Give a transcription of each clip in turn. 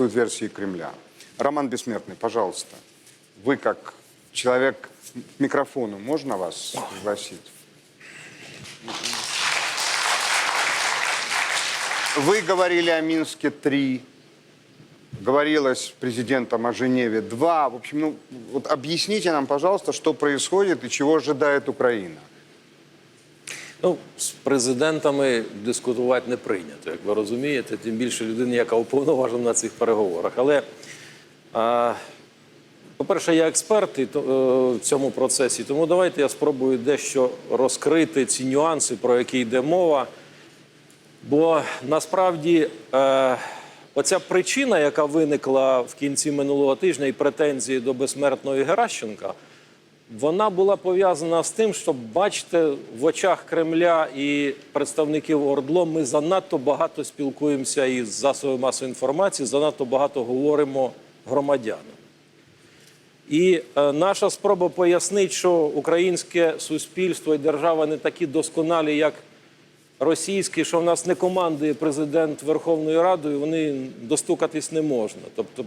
соответствуют версии Кремля. Роман Бессмертный, пожалуйста, вы как человек к микрофону, можно вас пригласить? Вы говорили о Минске-3, говорилось президентом о Женеве-2. В общем, ну, вот объясните нам, пожалуйста, что происходит и чего ожидает Украина. Ну, з президентами дискутувати не прийнято, як ви розумієте, тим більше людина, яка уповноважена на цих переговорах. Але, по-перше, я експерт і, е, в цьому процесі, тому давайте я спробую дещо розкрити ці нюанси, про які йде мова. Бо насправді е, оця причина, яка виникла в кінці минулого тижня, і претензії до безсмертної Геращенка, вона була пов'язана з тим, що бачите, в очах Кремля і представників ОРДЛО ми занадто багато спілкуємося із засобами масової інформації, занадто багато говоримо громадянам. І е, наша спроба пояснити, що українське суспільство і держава не такі досконалі, як російські, що в нас не командує президент Верховною Радою, вони достукатись не можна. Тобто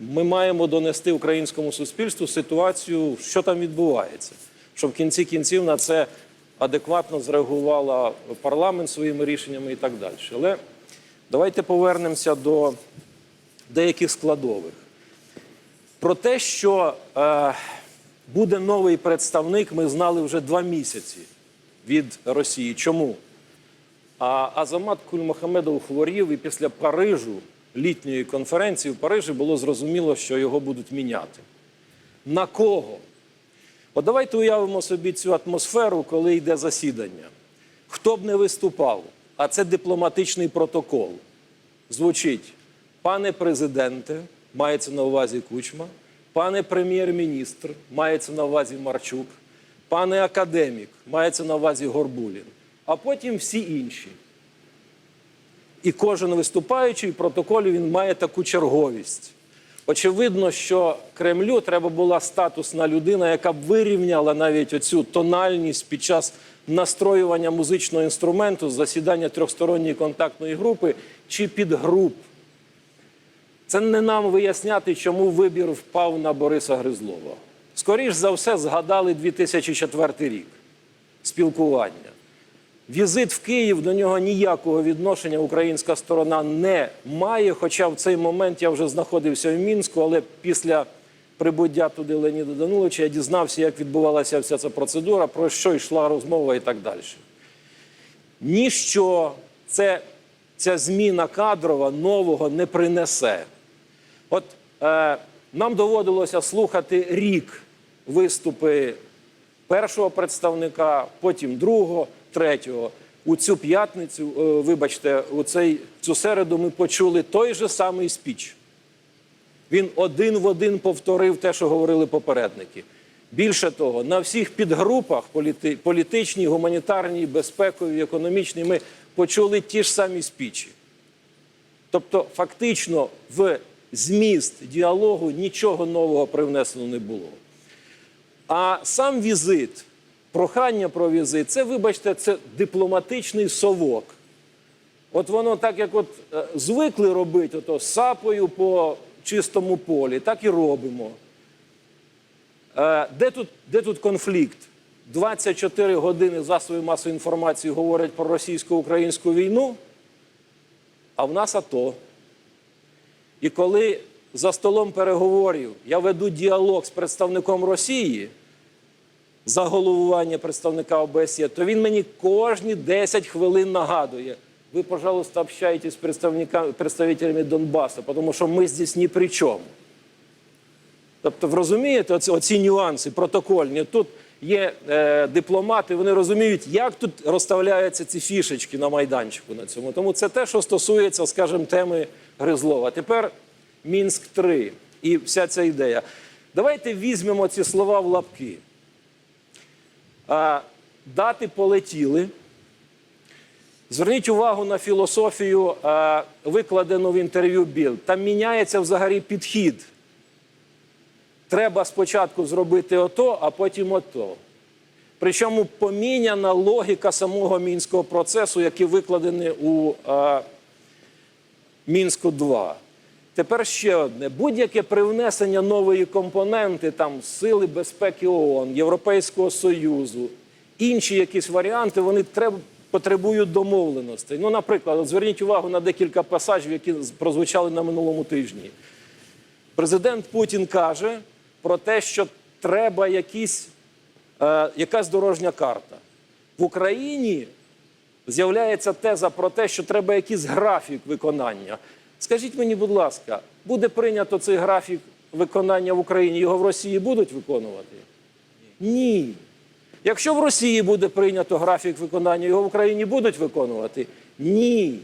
ми маємо донести українському суспільству ситуацію, що там відбувається, щоб в кінці кінців на це адекватно зреагувала парламент своїми рішеннями і так далі. Але давайте повернемося до деяких складових. Про те, що е, буде новий представник, ми знали вже два місяці від Росії. Чому? А Азамат Кульмухамедов хворів, і після Парижу, літньої конференції в Парижі, було зрозуміло, що його будуть міняти. На кого? От давайте уявимо собі цю атмосферу, коли йде засідання. Хто б не виступав, а це дипломатичний протокол. Звучить, пане президенте, мається на увазі Кучма, пане прем'єр-міністр, мається на увазі Марчук, пане академік, мається на увазі Горбулін, а потім всі інші. І кожен виступаючий в протоколі він має таку черговість. Очевидно, що Кремлю треба була статусна людина, яка б вирівняла навіть оцю тональність під час настроювання музичного інструменту з засідання трьохсторонньої контактної групи чи підгруп. Це не нам виясняти, чому вибір впав на Бориса Гризлова. Скоріш за все, згадали 2004 рік спілкування. Візит в Київ до нього ніякого відношення українська сторона не має. Хоча в цей момент я вже знаходився в Мінську, але після прибуття туди Леоніда Даниловича я дізнався, як відбувалася вся ця процедура, про що йшла розмова і так далі. Ніщо це, ця зміна кадрова нового не принесе. От е, нам доводилося слухати рік виступи першого представника, потім другого, третього. У цю п'ятницю, е, вибачте, у цей, цю середу ми почули той же самий спіч. Він один в один повторив те, що говорили попередники. Більше того, на всіх підгрупах політи, політичній, гуманітарній, безпековій, економічній, ми почули ті ж самі спічі. Тобто, фактично, в зміст діалогу нічого нового привнесено не було. А сам візит, прохання про візит, це, вибачте, це дипломатичний совок. От воно так, як от е, звикли робити, ото сапою по чистому полі, так і робимо. Е, Де тут, де тут конфлікт? 24 години засоби масової інформації говорять про російсько-українську війну, а в нас АТО. І коли за столом переговорів я веду діалог з представником Росії за головування представника ОБСЄ, то він мені кожні 10 хвилин нагадує. Ви, пожалуйста, общайтесь з представителями Донбасу, тому що ми здесь ні при чому. Тобто, ви розумієте, оці, оці нюанси протокольні. Тут є е, дипломати, вони розуміють, як тут розставляються ці фішечки на майданчику на цьому. Тому це те, що стосується, скажімо, теми Гризлова. Тепер Мінськ 3 і вся ця ідея. Давайте візьмемо ці слова в лапки. А, дати полетіли. Зверніть увагу на філософію, е, викладену в інтерв'ю Білд. Там міняється взагалі підхід. Треба спочатку зробити ото, а потім ото. Причому поміняна логіка самого мінського процесу, який викладений у е, Мінську 2. Тепер ще одне: будь-яке привнесення нової компоненти, там сили безпеки ООН, Європейського Союзу, інші якісь варіанти, вони треба. Потребують домовленостей. Ну, наприклад, зверніть увагу на декілька пасажів, які прозвучали на минулому тижні. Президент Путін каже про те, що треба якісь, е, якась дорожня карта. В Україні з'являється теза про те, що треба якийсь графік виконання. Скажіть мені, будь ласка, буде прийнято цей графік виконання в Україні? Його в Росії будуть виконувати? Ні. Якщо в Росії буде прийнято графік виконання, його в Україні будуть виконувати? Ні.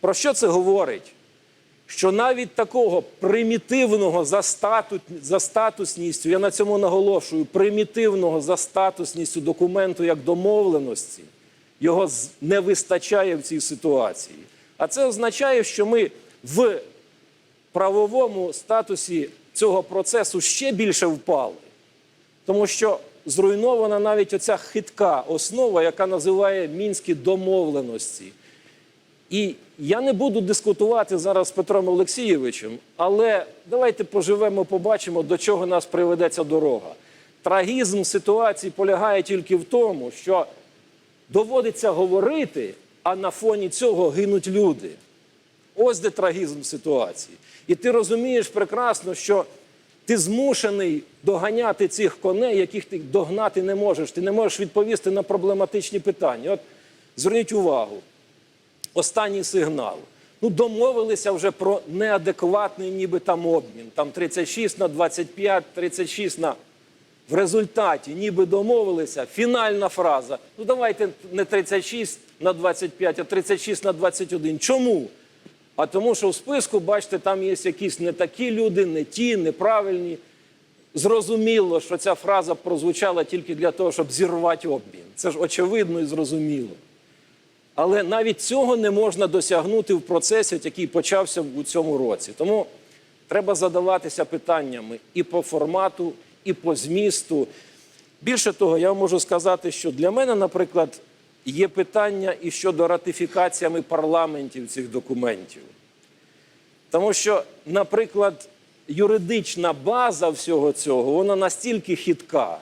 Про що це говорить? Що навіть такого примітивного за, стату, за статусністю, я на цьому наголошую, примітивного за статусністю документу як домовленості, його не вистачає в цій ситуації. А це означає, що ми в правовому статусі цього процесу ще більше впали. Тому що зруйнована навіть оця хитка основа, яка називає мінські домовленості. І я не буду дискутувати зараз з Петром Олексійовичем, але давайте поживемо, побачимо, до чого нас приведе ця дорога. Трагізм ситуації полягає тільки в тому, що доводиться говорити, а на фоні цього гинуть люди. Ось де трагізм ситуації. І ти розумієш прекрасно, що ти змушений доганяти цих коней, яких ти догнати не можеш. Ти не можеш відповісти на проблематичні питання. От зверніть увагу, останній сигнал. Ну, домовилися вже про неадекватний ніби там обмін. Там 36 на 25, 36 на. В результаті ніби домовилися, фінальна фраза. Ну давайте не 36 на 25, а 36 на 21. Чому? А тому, що в списку, бачите, там є якісь не такі люди, не ті, неправильні. Зрозуміло, що ця фраза прозвучала тільки для того, щоб зірвати обмін. Це ж очевидно і зрозуміло. Але навіть цього не можна досягнути в процесі, який почався у цьому році. Тому треба задаватися питаннями і по формату, і по змісту. Більше того, я можу сказати, що для мене, наприклад, є питання і щодо ратифікаціями парламентів цих документів. Тому що, наприклад, юридична база всього цього вона настільки хитка,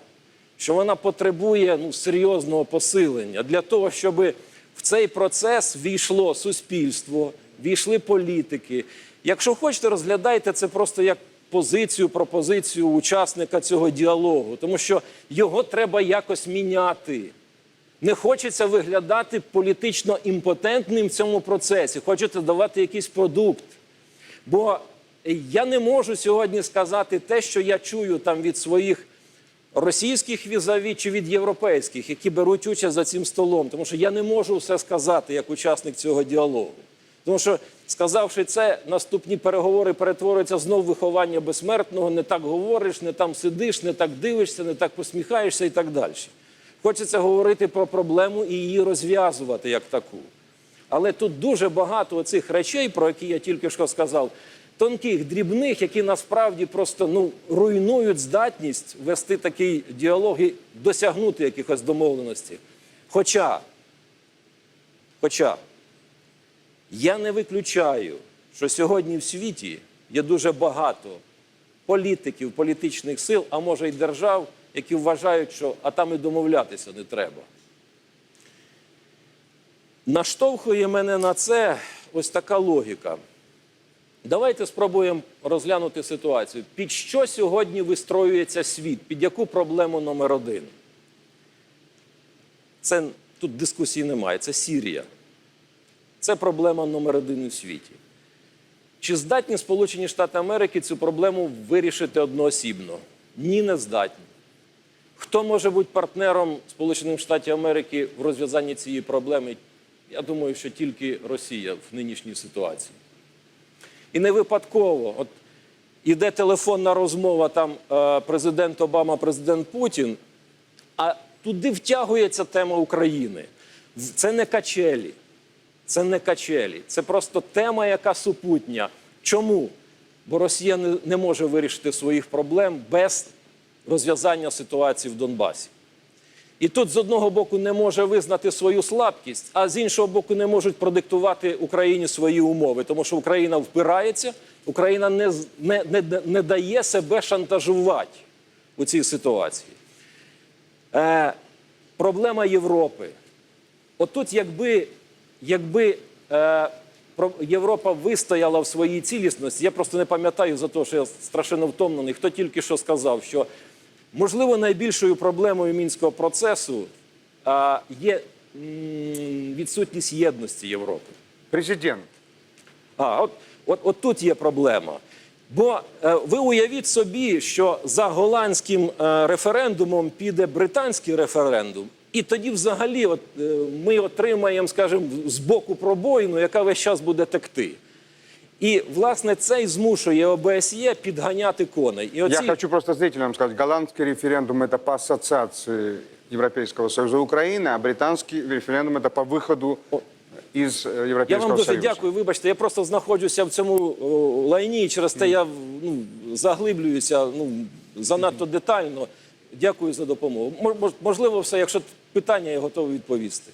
що вона потребує ну, серйозного посилення для того, щоб в цей процес війшло суспільство, війшли політики. Якщо хочете, розглядайте це просто як позицію, пропозицію учасника цього діалогу, тому що його треба якось міняти. Не хочеться виглядати політично імпотентним в цьому процесі. Хочете давати якийсь продукт. Бо я не можу сьогодні сказати те, що я чую там від своїх російських візаві чи від європейських, які беруть участь за цим столом. Тому що я не можу все сказати як учасник цього діалогу. Тому що, сказавши це, наступні переговори перетворюються знову виховання безсмертного, не так говориш, не там сидиш, не так дивишся, не так посміхаєшся і так далі. Хочеться говорити про проблему і її розв'язувати як таку. Але тут дуже багато оцих речей, про які я тільки що сказав, тонких, дрібних, які насправді просто ну, руйнують здатність вести такий діалог і досягнути якихось домовленостей. Хоча, хоча я не виключаю, що сьогодні в світі є дуже багато політиків, політичних сил, а може й держав, які вважають, що а там і домовлятися не треба. Наштовхує мене на це ось така логіка. Давайте спробуємо розглянути ситуацію. Під що сьогодні вистроюється світ? Під яку проблему номер один? Це тут дискусії немає. Це Сірія. Це проблема номер один у світі. Чи здатні Сполучені Штати Америки цю проблему вирішити одноосібно? Ні, не здатні. Хто може бути партнером Сполучених Штатів Америки в розв'язанні цієї проблеми? Я думаю, що тільки Росія в нинішній ситуації. І не випадково. От іде телефонна розмова там е, президент Обама, президент Путін, а туди втягується тема України. Це не качелі. Це не качелі. Це просто тема, яка супутня. Чому? Бо Росія не, не може вирішити своїх проблем без розв'язання ситуації в Донбасі. І тут з одного боку не може визнати свою слабкість, а з іншого боку не можуть продиктувати Україні свої умови, тому що Україна впирається, Україна не, не, не, не дає себе шантажувати у цій ситуації. Е, проблема Європи. Отут, якби, якби е, Європа вистояла в своїй цілісності, я просто не пам'ятаю за те, що я страшенно втомлений, хто тільки що сказав, що можливо найбільшою проблемою мінського процесу є відсутність єдності Європи. Президент. А, от, от, от тут є проблема. Бо е, ви уявіть собі, що за голландським е, референдумом піде британський референдум, і тоді взагалі от, е, ми отримаємо, скажімо, з боку пробоїну, яка весь час буде текти. І, власне, це й змушує ОБСЄ підганяти коней. І Я оці... хочу просто зрителям сказать, голландский референдум это по ассоциации Европейского Союза Украины, а британский референдум это по выходу из э, Я Европейского вам дуже Союза. дякую. Вибачте, я просто знаходжуся в цьому о, лайні, і через те я ну, заглиблююся ну, занадто детально. Дякую за допомогу. Мож- мож- Можливо, все, якщо питання, я готовий відповісти.